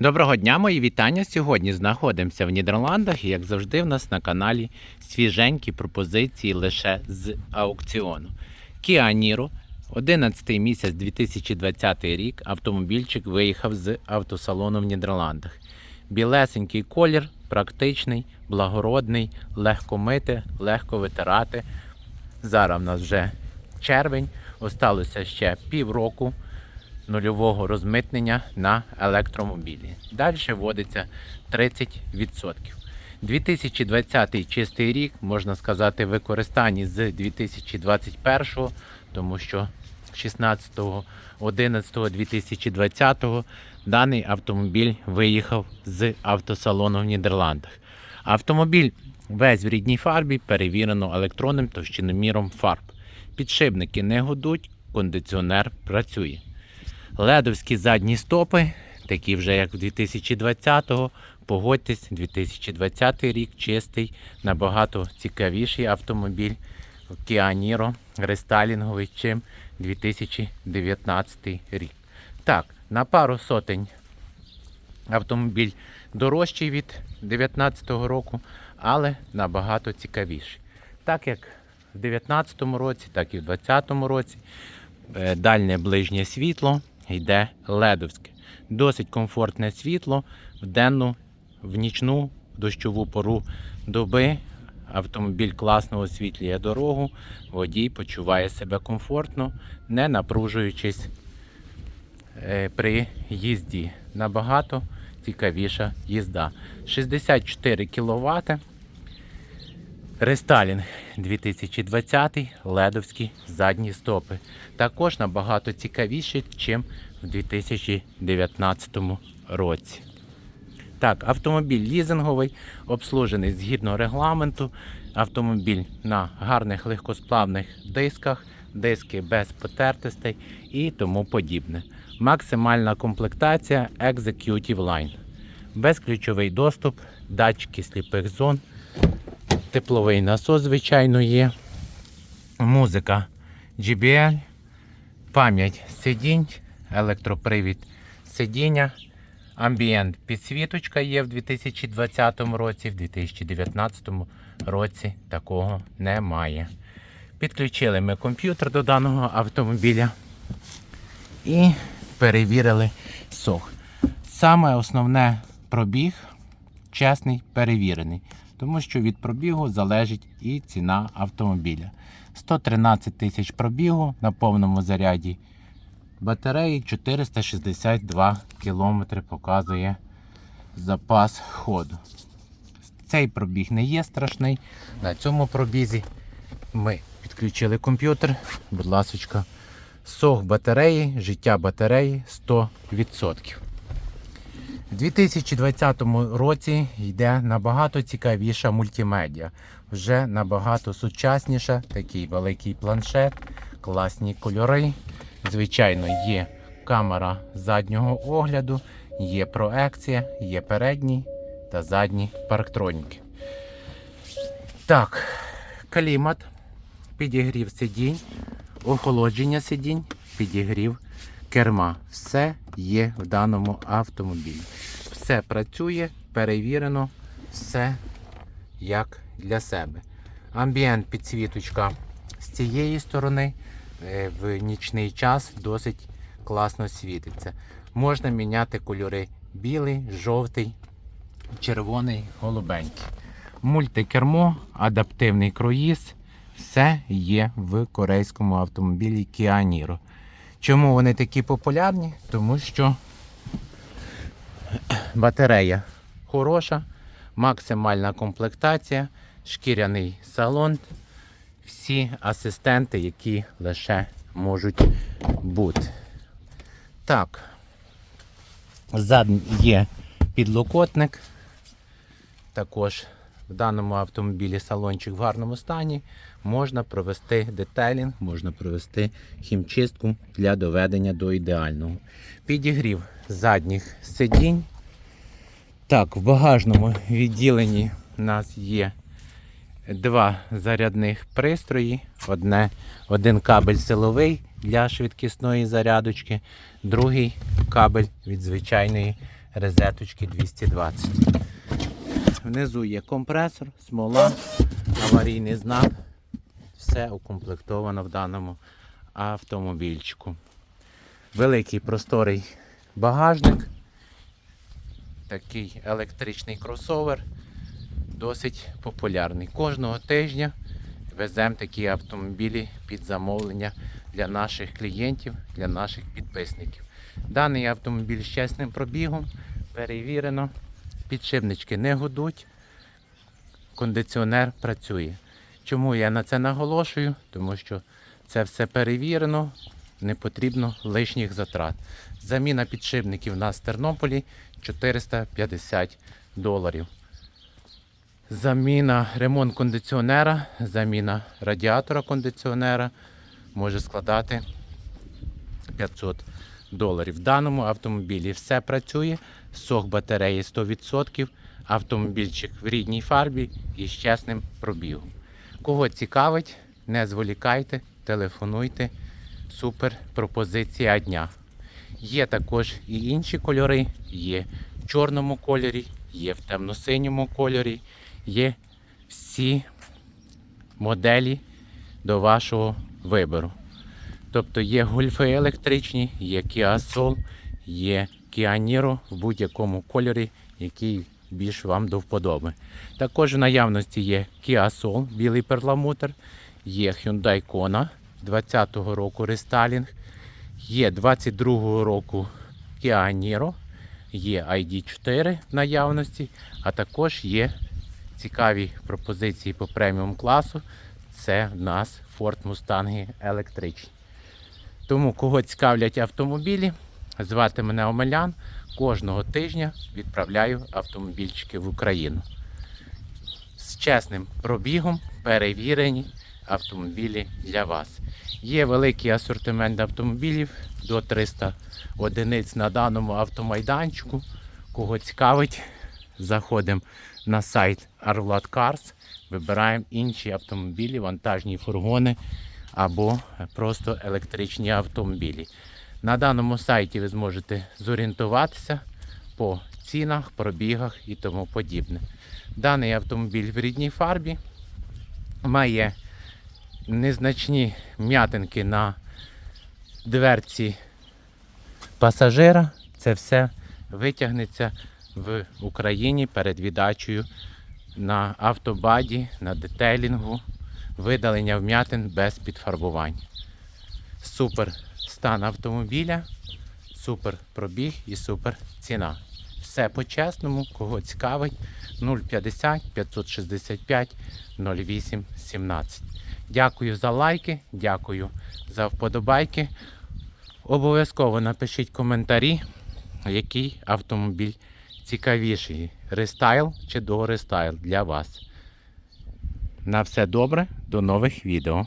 Доброго дня, мої вітання. Сьогодні знаходимося в Нідерландах і, як завжди, в нас на каналі свіженькі пропозиції лише з аукціону. Kia Niro, 11 місяць 2020 рік. Автомобільчик виїхав з автосалону в Нідерландах. Білесенький колір, практичний, благородний, легко мити, легко витирати. Зараз в нас вже червень, осталося ще півроку нульового розмитнення на електромобілі. Далі вводиться 30%. 2020 чистий рік, можна сказати, в використанні з 2021, тому що 16.11.2020 даний автомобіль виїхав з автосалону в Нідерландах. Автомобіль весь в рідній фарбі, перевірено електронним товщиноміром фарб. Підшипники не гудуть, кондиціонер працює. Ледовські задні стопи, такі вже як в 2020-го. Погодьтесь, 2020 рік чистий, набагато цікавіший автомобіль Niro рестайлінговий, чим 2019 рік. Так, на пару сотень автомобіль дорожчий від 2019 року, але набагато цікавіший. Так як в 2019 році, так і в 2020 році е, дальнє ближнє світло йде ледовське. Досить комфортне світло в денну, в нічну дощову пору доби. Автомобіль класно освітлює дорогу, водій почуває себе комфортно, не напружуючись е, при їзді. Набагато цікавіша їзда. 64 кВт. Рестайлінг 2020, ледовські задні стопи. Також набагато цікавіші, ніж в 2019 році. Так, автомобіль лізинговий, обслужений згідно регламенту. Автомобіль на гарних легкосплавних дисках, диски без потертостей і тому подібне. Максимальна комплектація Executive Line. Безключовий доступ, датчики сліпих зон, тепловий насос, звичайно, є. Музика JBL, пам'ять сидінь, електропривід сидіння, амбієнт підсвіточка є в 2020 році, в 2019 році такого немає. Підключили ми комп'ютер до даного автомобіля і перевірили сох. Саме основне пробіг чесний, перевірений, тому що від пробігу залежить і ціна автомобіля. 113 тисяч пробігу на повному заряді батареї 462 км показує запас ходу. Цей пробіг не є страшний. На цьому пробізі ми підключили комп'ютер. Будь ласка, сох батареї, життя батареї 100%. У 2020 році йде набагато цікавіша мультимедіа. Вже набагато сучасніша, такий великий планшет, класні кольори. Звичайно, є камера заднього огляду, є проекція, є передні та задні парктроніки. Так, клімат, підігрів сидінь, охолодження сидінь, підігрів керма. Все є в даному автомобілі. Все працює, перевірено, все як для себе. Амбієнт підсвіточка з цієї сторони е, в нічний час досить класно світиться. Можна міняти кольори білий, жовтий, червоний, голубенький. Мультикермо, адаптивний круїз. Все є в корейському автомобілі Kia Niro. Чому вони такі популярні? Тому що батарея хороша, максимальна комплектація, шкіряний салон, всі асистенти, які лише можуть бути. Так, зад є підлокотник. Також в даному автомобілі салончик в гарному стані. Можна провести детелінг, можна провести хімчистку для доведення до ідеального. Підігрів задніх сидінь. Так, в багажному відділенні у нас є два зарядних пристрої. Одне, один кабель силовий для швидкісної зарядочки, другий кабель від звичайної резеточки 220. Внизу є компресор, смола, аварійний знак. Все укомплектовано в даному автомобільчику. Великий просторий багажник. Такий електричний кросовер. Досить популярний. Кожного тижня веземо такі автомобілі під замовлення для наших клієнтів, для наших підписників. Даний автомобіль з чесним пробігом, перевірено, підшипнички не гудуть, кондиціонер працює. Чому я на це наголошую? Тому що це все перевірено, не потрібно лишніх затрат. Заміна підшипників у нас в Тернополі 450 доларів. Заміна ремонт кондиціонера, заміна радіатора кондиціонера може складати 500 доларів. В даному автомобілі все працює, сок батареї 100%, автомобільчик в рідній фарбі і з чесним пробігом. Кого цікавить, не зволікайте, телефонуйте. Супер пропозиція дня. Є також і інші кольори, є в чорному кольорі, є в темно-синьому кольорі, є всі моделі до вашого вибору. Тобто є гольфи електричні, є Kia Soul, є Kia Niro в будь-якому кольорі, який більш вам до вподоби. Також в наявності є Kia Soul, білий перламутр, є Hyundai Kona 20-го року рестайлінг, є 22-го року Kia Niro, є ID4 в наявності, а також є цікаві пропозиції по преміум класу. Це в нас Ford Mustang електричні. Тому, кого цікавлять автомобілі, звати мене Омелян. Кожного тижня відправляю автомобільчики в Україну. З чесним пробігом перевірені автомобілі для вас. Є великий асортимент автомобілів до 300 одиниць на даному автомайданчику. Кого цікавить, заходимо на сайт Arvlad Cars, вибираємо інші автомобілі, вантажні фургони або просто електричні автомобілі. На даному сайті ви зможете зорієнтуватися по цінах, пробігах і тому подібне. Даний автомобіль в рідній фарбі має незначні м'ятинки на дверці пасажира. Це все витягнеться в Україні перед віддачею на автобаді, на детейлінгу, видалення вм'ятин без підфарбувань. Супер стан автомобіля, супер пробіг і супер ціна. Все по-чесному, кого цікавить 050 565 08 17. Дякую за лайки, дякую за вподобайки. Обов'язково напишіть коментарі, який автомобіль цікавіший. Рестайл чи до рестайл для вас. На все добре, до нових відео.